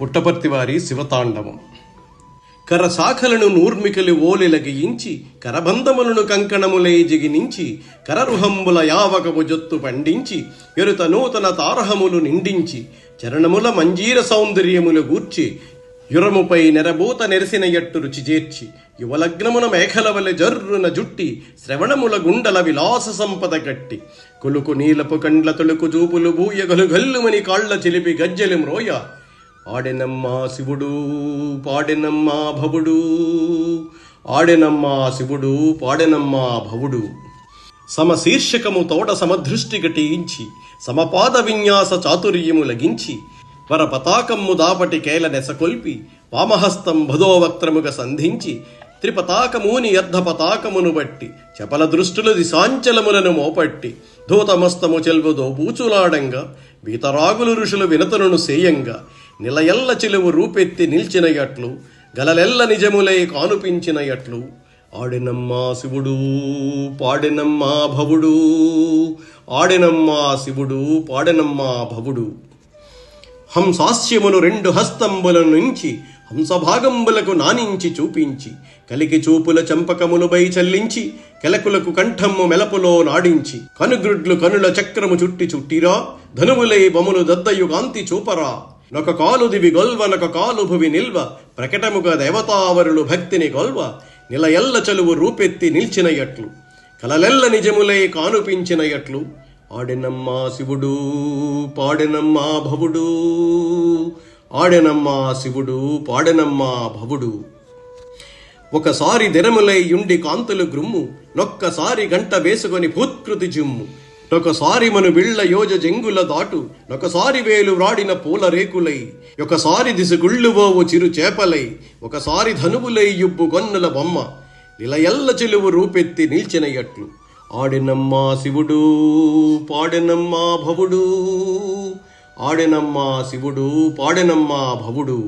పుట్టపర్తి వారి శివతాండవం. కరశాఖలను నూర్మికలు ఓలెలగియించి కరబంధములను కంకణములై జిగినించి కరరుహంబుల యావకపు జొత్తు పండించి ఎరుత నూతన తారహములు నిండించి చరణముల మంజీర సౌందర్యములు గూర్చి యురముపై నెరబూత నెరిసిన ఎట్టు రుచి చేర్చి యువలగ్నమున మేఘల వలె జర్రున జుట్టి శ్రవణముల గుండల విలాస సంపద గట్టి కొలుకు నీలపు కండ్ల తొలుకు చూపులు బూయగలు గల్లుమని కాళ్ళ చిలిపి గజ్జెలు మ్రోయ ఆడెనమ్మా శివుడు పాడెనమ్మా భవుడు. ఆడెనమ్మా శివుడు పాడెనమ్మా భవుడు. సమశీర్షకము తోడ సమదృష్టి గటించి సమపాద విన్యాస చాతుర్యము లగించి వర పతాకమ్ము దాపటి కేల నెసకొల్పి వామహస్తం భదోవక్త్రముగ సంధించి త్రిపతాకముని అర్ధ పతాకమును బట్టి చపల దృష్టులు దిశాంచలములను మోపట్టి ధూతమస్తము చెల్వు పూచులాడంగా వీతరాగులు ఋషులు వినతులను సేయంగా నిలయల్ల చిలువు రూపెత్తి నిల్చినయట్లు గలలెల్ల నిజములై కానుపించినయట్లు. ఆడినమ్మా శివుడు పాడినమ్మా భవుడు ఆడినమ్మా శివుడు పాడినమ్మా భవుడు. హంసాస్యమును రెండు హస్తంబుల నుంచి హంసభాగంబులకు నానించి చూపించి కలికి చూపుల చంపకములుపై చల్లించి కెలకులకు కంఠమ్ము మెలపులో నాడించి కనుగ్రుడ్లు కనుల చక్రము చుట్టి చుట్టిరా ధనువులై బములు దద్దయు కాంతి చూపరా. నొక కాలు దివి గొల్వ నొక కాలు భువి నిల్వ. ప్రకటముగా దేవతావరులు భక్తిని గొల్వ నిలయల్ల చలువు రూపెత్తి నిల్చినయట్లు. కలలెల్ల నిజములై కానుపించినయట్లు. ఆడినమ్మా శివుడు పాడినమ్మా భవుడు. ఆడెనమ్మా శివుడు పాడెనమ్మా భవుడు. ఒకసారి దినములై యుండి కాంతులు గ్రుమ్ము. నొక్కసారి గంట వేసుకొని భూత్కృతి జిమ్ము. నొకసారి మను బిళ్ళ యోజ జంగుల దాటు నొకసారి వేలు వ్రాడిన పూల రేకులై ఒకసారి దిశగుళ్ళువోవు చిరు చేపలై ఒకసారి ధనువులై యుబ్బు గొన్నుల బొమ్మ నిలయల్ల చెలువు రూపెత్తి నిల్చినయట్లు ఆడినమ్మా శివుడు పాడినమ్మా భవుడు ఆడినమ్మా శివుడు పాడినమ్మా భవుడు.